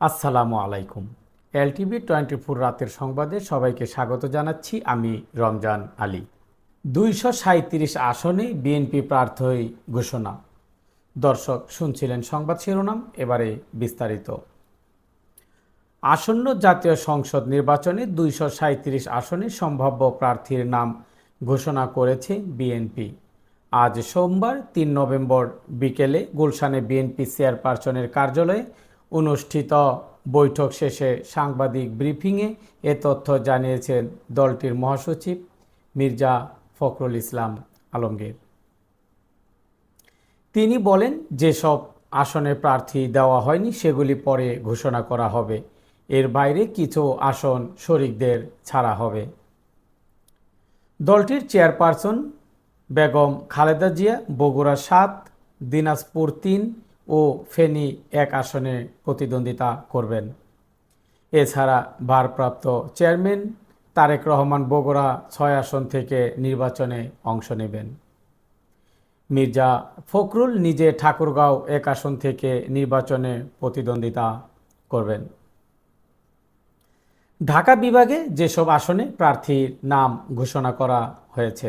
আসসালামু আলাইকুম। LTV twenty four রাতের সংবাদে সবাইকে স্বাগত জানাচ্ছি আমি রমজান আলী। দুইশো সাঁত্রিশ আসনে বিএনপি প্রার্থী ঘোষণা। দর্শক, শুনছিলেন সংবাদ শিরোনাম, এবারে বিস্তারিত। আসন্ন জাতীয় সংসদ নির্বাচনে দুইশো সাঁত্রিশ আসনে সম্ভাব্য প্রার্থীর নাম ঘোষণা করেছে বিএনপি। আজ সোমবার, তিন নভেম্বর বিকেলে গুলশানে বিএনপি চেয়ারপারসনের কার্যালয়ে অনুষ্ঠিত বৈঠক শেষে সাংবাদিক ব্রিফিংয়ে এ তথ্য জানিয়েছেন দলটির মহাসচিব মির্জা ফখরুল ইসলাম আলমগীর। তিনি বলেন, যেসব আসনে প্রার্থী দেওয়া হয়নি, সেগুলি পরে ঘোষণা করা হবে। এর বাইরে কিছু আসন শরিকদের ছাড়া হবে। দলটির চেয়ারপারসন বেগম খালেদা জিয়া, বগুড়া সাত, দিনাজপুর তিন ও ফেনী এক আসনে প্রতিদ্বন্দ্বিতা করবেন। এছাড়া ভারপ্রাপ্ত চেয়ারম্যান তারেক রহমান বগুড়া ছয় আসন থেকে নির্বাচনে অংশ নেবেন। মির্জা ফখরুল নিজে ঠাকুরগাঁও এক আসন থেকে নির্বাচনে প্রতিদ্বন্দ্বিতা করবেন। ঢাকা বিভাগে যেসব আসনে প্রার্থীর নাম ঘোষণা করা হয়েছে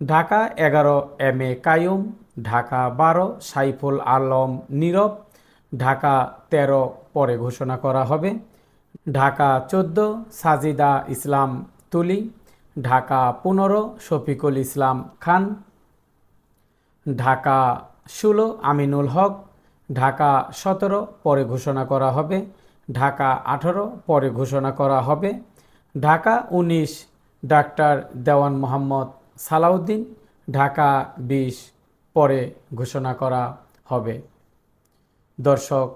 ঢাকা এগারো এম এ কায়ুম, ঢাকা বারো সাইফুল আলম নীরব, ঢাকা তেরো পরে ঘোষণা করা হবে। ঢাকা চোদ্দ সাজিদা ইসলাম তুলি, ঢাকা পনেরো শফিকুল ইসলাম খান, ঢাকা ষোলো আমিনুল হক, ঢাকা সতেরো পরে ঘোষণা করা হবে। ঢাকা আঠারো পরে ঘোষণা করা হবে। ঢাকা উনিশ ডাক্তার দেওয়ান মোহাম্মদ সালাউদ্দিন, ঢাকা বিশ পরে ঘোষণা করা হবে। দর্শক,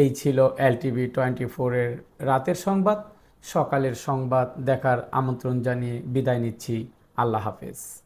এই ছিল এলটিভি টোয়েন্টি ফোরের রাতের সংবাদ। সকালের সংবাদ দেখার আমন্ত্রণ জানিয়ে বিদায় নিচ্ছি। আল্লাহ হাফেজ।